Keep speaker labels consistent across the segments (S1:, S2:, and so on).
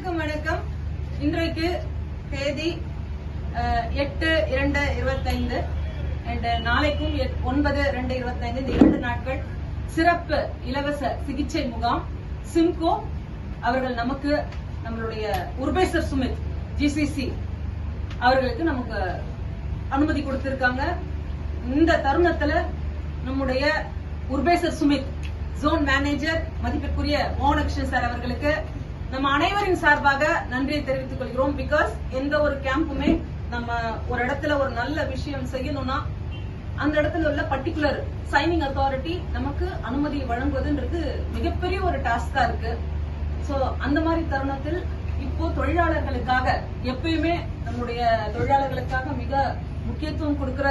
S1: அனைவருக்கும் வணக்கம். இன்றைக்கு தேதி எட்டு இரண்டு இருபத்தைந்து. அண்ட் நாளைக்கும் ஒன்பது ரெண்டு இருபத்தைந்து. இந்த இரண்டு நாட்கள் சிறப்பு இலவச சிகிச்சை முகாம். சிம்கோ அவர்கள் நமக்கு நம்மளுடைய உர்பேசர் சுமித் ஜிசிசி அவர்களுக்கு நமக்கு அனுமதி கொடுத்திருக்காங்க. இந்த தருணத்துல நம்முடைய உர்பேசர் சுமித் ஜோன் மேனேஜர் மதிப்பிற்குரிய மோகனகிருஷ்ணன் சார் அவர்களுக்கு நம்ம அனைவரின் சார்பாக நன்றியை தெரிவித்துக் கொள்கிறோம். பிகாஸ் எந்த ஒரு கேம்புமே நம்ம ஒரு இடத்துல ஒரு நல்ல விஷயம் செய்யணும்னா அந்த இடத்துல உள்ள பர்டிகுலர் சைனிங் அத்தாரிட்டி நமக்கு அனுமதி வழங்குவதுன்றது மிகப்பெரிய ஒரு டாஸ்கா இருக்கு. ஸோ அந்த மாதிரி தருணத்தில் இப்போ தொழிலாளர்களுக்காக எப்பயுமே நம்முடைய தொழிலாளர்களுக்காக மிக முக்கியத்துவம் கொடுக்கிற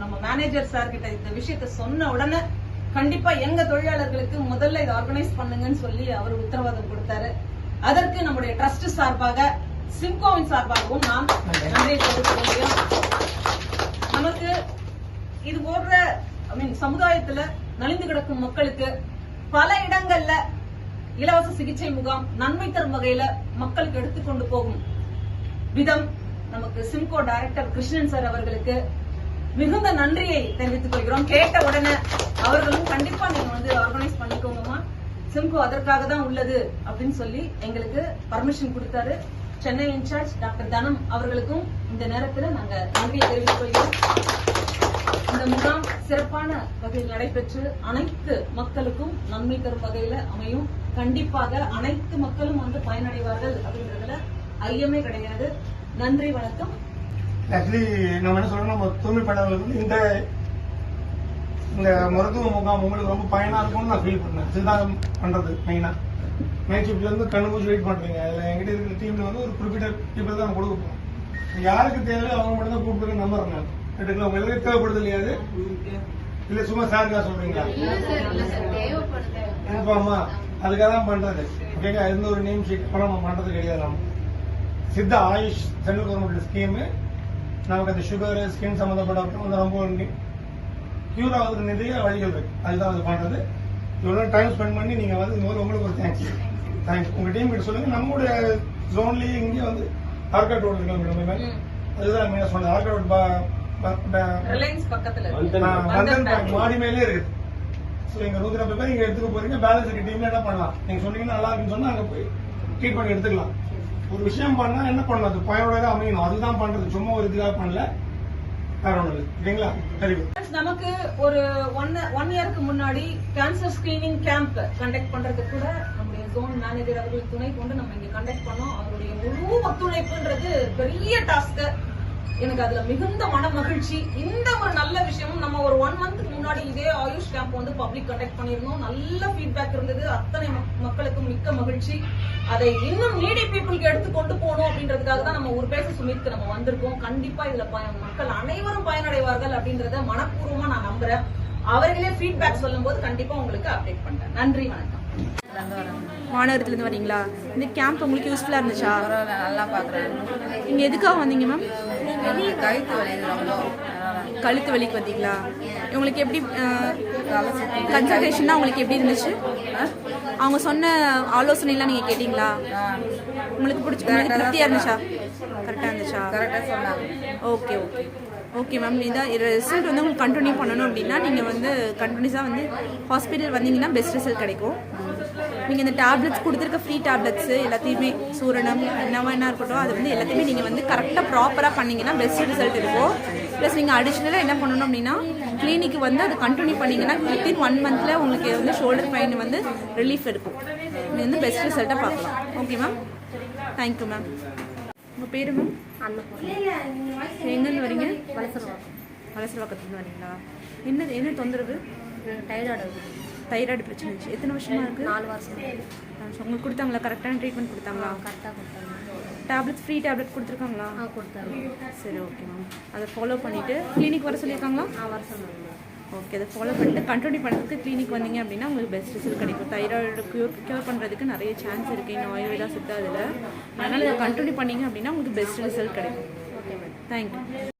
S1: நம்ம மேனேஜர் சார் கிட்ட இந்த விஷயத்த சொன்ன உடனே கண்டிப்பா எங்க தொழிலாளர்களுக்கு முதல்ல இதை ஆர்கனைஸ் பண்ணுங்கன்னு சொல்லி அவர் உத்தரவாதம் கொடுத்தாரு. அதற்கு நம்முடைய ட்ரஸ்ட் சார்பாக சிம்கோவின் சார்பாகவும் நாம் நன்றி தெரிவிக்க முடியும் நமக்கு இது போன்ற ஐ மீன் சமுதாயத்துல நலிந்து கிடக்கும் மக்களுக்கு பல இடங்கள்ல இலவச சிகிச்சை முகாம் நன்மை தரும் வகையில மக்களுக்கு எடுத்துக்கொண்டு போகும் விதம் நமக்கு சிம்கோ டைரக்டர் கிருஷ்ணன் சார் அவர்களுக்கு மிகுந்த நன்றியை தெரிவித்துக் கொள்கிறோம். கேட்ட உடனே அவர்களும் கண்டிப்பா நீங்க வந்து ஆர்கனைஸ் பண்ணிக்கோங்கம்மா. சிம்கோ அதற்காக தான் உள்ளது அப்படின்னு சொல்லி எங்களுக்கு பர்மிஷன் கொடுத்தாரு. சென்னை இன்சார்ஜ் டாக்டர் தனம் அவர்களுக்கும் இந்த நேரத்துல நாங்க நன்றியை தெரிவித்துக் கொள்கிறோம். இந்த முகாம் சிறப்பான வகையில் நடைபெற்று அனைத்து மக்களுக்கும் நன்மை தரும் வகையில அமையும். கண்டிப்பாக அனைத்து மக்களும் வந்து பயனடைவார்கள் அப்படின்றதுல ஐயமே கிடையாது. நன்றி வணக்கம்.
S2: ஆக்சுவலி நம்ம என்ன சொல்றோம் நம்ம தூய்மை பணியாளர்களுக்கு வந்து இந்த இந்த மருத்துவ முகாம் உங்களுக்கு ரொம்ப பயனா இருக்கும்னு நான் ஃபீல் பண்ணேன் இதுதான் பண்றது மெயினா நைட் ஷிஃப்ட்ல இருந்து கண்ணு மூச்சு வெயிட் பண்றீங்க. அதுல எங்கிட்ட இருக்கிற டீம்ல வந்து ஒரு குறிப்பிட்ட பீப்பிள் தான் கொடுக்க போறோம். யாருக்கு தேவையோ அவங்க மட்டும் தான் கூப்பிட்டு நம்புறேன் நான் உங்களுக்கு தேவைப்படுது இல்லையா அது? இல்ல சும்மா சாருக்கா சொல்றீங்களா? கன்ஃபார்மா அதுக்காக தான் பண்றது. ஓகேங்க எந்த ஒரு நேம் ஷீட் நம்ம பண்றது கிடையாது. நம்ம சித்த ஆயுஷ் சென்ட்ரல் கவர்மெண்ட் ஸ்கீம் நமக்கு அந்த சுகர் ஸ்கின் சம்மந்தப்பட்ட வந்து ரொம்ப கியூர் ஆகுறதுக்கு நிறைய வழிகள் இருக்கு. அதுதான் அது பண்றது. இவ்வளோ டைம் ஸ்பெண்ட் பண்ணி நீங்க வந்து இது மாதிரி உங்களுக்கு ஒரு தேங்க்ஸ் தேங்க்ஸ் உங்க டீம் கிட்ட சொல்லுங்க. நம்மளுடைய ஜோன்லயே இங்கே வந்து ஆர்காட் ரோடு இருக்கு மேடம். அதுதான் மெயினா சொன்னது ஆர்காட் ரோடு. மாடி மேலே இருக்குது ஸோ எங்க நூத்தி நாற்பது பேர் இங்க எடுத்துக்க போறீங்க. பேலன்ஸ் இருக்க டீம்ல என்ன பண்ணலாம்? நீங்க சொன்னீங்கன்னா நல்லா இருக்குன்னு சொன்னா அங்க போய் ட்ரீட் பண்ணி எடுத்துக்கலாம். ஒரு விஷயம் பண்ணா என்ன பண்ணலாம் அது பயனுள்ளதா அமையணும். அதுதான் பண்றது. சும்மா ஒரு இதுக்காக பண்ணல. வேற ஒண்ணு சரிங்களா?
S1: நமக்கு ஒரு ஒன் ஒன் இயருக்கு முன்னாடி கேன்சர் ஸ்கிரீனிங் கேம்ப் கண்டக்ட் பண்றது கூட நம்முடைய ஜோன் மேனேஜர் அவர்கள் துணை கொண்டு நம்ம இங்க கண்டக்ட் பண்ணோம். அவருடைய முழு ஒத்துழைப்புன்றது பெரிய டாஸ்க் எனக்கு அதுல மிகுந்த மன மகிழ்ச்சி இந்த ஒரு நல்ல விஷயமும் நம்ம ஒரு ஒன் மந்த்க்கு முன்னாடி இதே ஆயுஷ் கேம்ப் வந்து பப்ளிக் கண்டக்ட் பண்ணியிருந்தோம். நல்ல ஃபீட்பேக் இருந்தது. அத்தனை மக்- மக்களுக்கும் மிக்க மகிழ்ச்சி. அதை இன்னும் நீடி பீப்புளுக்கு எடுத்து கொண்டு போகணும் அப்படின்றதுக்காக தான் நம்ம ஒரு பேச சுமித்து நம்ம வந்திருக்கோம். கண்டிப்பா இதுல மக்கள் அனைவரும் பயனடைவார்கள் அப்படின்றத மனப்பூர்வமா நான் நம்புறேன். அவர்களே ஃபீட்பேக் சொல்லும்போது கண்டிப்பா உங்களுக்கு அப்டேட் பண்றேன். நன்றி வணக்கம்.
S3: மாநகரத்துலேருந்து வரீங்களா இந்த கேம்ப் உங்களுக்கு யூஸ்ஃபுல்லாக இருந்துச்சா?
S4: நல்லா பார்க்குறேன்
S3: நீங்கள் எதுக்காக வந்தீங்க மேம்
S4: கழுத்து வலிது ரொம்ப
S3: கழுத்து வலிக்கு வந்தீங்களா உங்களுக்கு எப்படி கன்சல்டேஷன்னா உங்களுக்கு எப்படி இருந்துச்சு? அவங்க சொன்ன ஆலோசனைலாம் நீங்கள் கேட்டிங்களா? உங்களுக்கு பிடிச்சி திருப்தியாக இருந்துச்சா? கரெக்டாக இருந்துச்சா?
S4: கரெக்டாக சொன்னாங்க.
S3: ஓகே ஓகே ஓகே மேம் இதான் ரிசல்ட் வந்து உங்களுக்கு கண்டினியூ பண்ணணும் அப்படின்னா நீங்கள் வந்து கண்டினியூஸாக வந்து ஹாஸ்பிட்டல் வந்தீங்கன்னா பெஸ்ட் ரிசல்ட் கிடைக்கும். நீங்கள் இந்த டேப்லெட்ஸ் கொடுத்துருக்க ஃப்ரீ டேப்லெட்ஸு எல்லாத்தையுமே சூரணம் என்னவா என்ன இருக்கட்டும் அது வந்து எல்லாத்தையுமே நீங்கள் வந்து கரெக்டாக ப்ராப்பராக பண்ணீங்கன்னா பெஸ்ட் ரிசல்ட் இருக்கும். ப்ளஸ் நீங்கள் அடிஷ்னலாக என்ன பண்ணணும் அப்படின்னா கிளினிக்கு வந்து அது கண்டினியூ பண்ணீங்கன்னா வித்தின் ஒன் மந்தில் உங்களுக்கு வந்து ஷோல்டர் பெயின் வந்து ரிலீஃப் இருக்கும் நீங்கள் வந்து பெஸ்ட் ரிசல்ட்டாக பார்க்கலாம். ஓகே மேம் தேங்க்யூ மேம் உங்கள் பேர் மேம் எங்கேருந்து வரீங்க? வலசரவாக்கத்துலேருந்து வரீங்களா? என்ன என்ன தொந்தரவு?
S5: டைராய்டு
S3: தைராய்டு பிரச்சனை இருந்துச்சு எத்தனை வருஷமா இருக்கு?
S5: நாலு வருஷம்.
S3: உங்களுக்கு கொடுத்தாங்களா? கரெக்டான ட்ரீட்மெண்ட் கொடுத்தாங்களா?
S5: கரெக்டாக கொடுத்தாங்க.
S3: டேப்லெட்ஸ் ஃப்ரீ டேப்லெட் கொடுத்துருக்காங்களா?
S5: ஆ கொடுத்தாங்க.
S3: சரி ஓகே மேம் அதை ஃபாலோ பண்ணிவிட்டு கிளினிக் வர சொல்லியிருக்காங்களா?
S5: ஆ வருஷம் மேம்
S3: ஓகே அதை ஃபாலோ பண்ணிட்டு கண்டினியூ பண்ணுறதுக்கு கிளினிக் வந்தீங்க அப்படின்னா உங்களுக்கு பெஸ்ட் ரிசல்ட் கிடைக்கும். தைராய்டு க்யூர் க்யூர் பண்ணுறதுக்கு நிறைய சான்ஸ் இருக்குது இன்னும் ஆயுர்வேதா சித்தா அதில் அதனால் இதை கண்டினியூ பண்ணீங்க அப்படின்னா உங்களுக்கு பெஸ்ட் ரிசல்ட் கிடைக்கும்.
S5: Okay ma'am
S3: thank you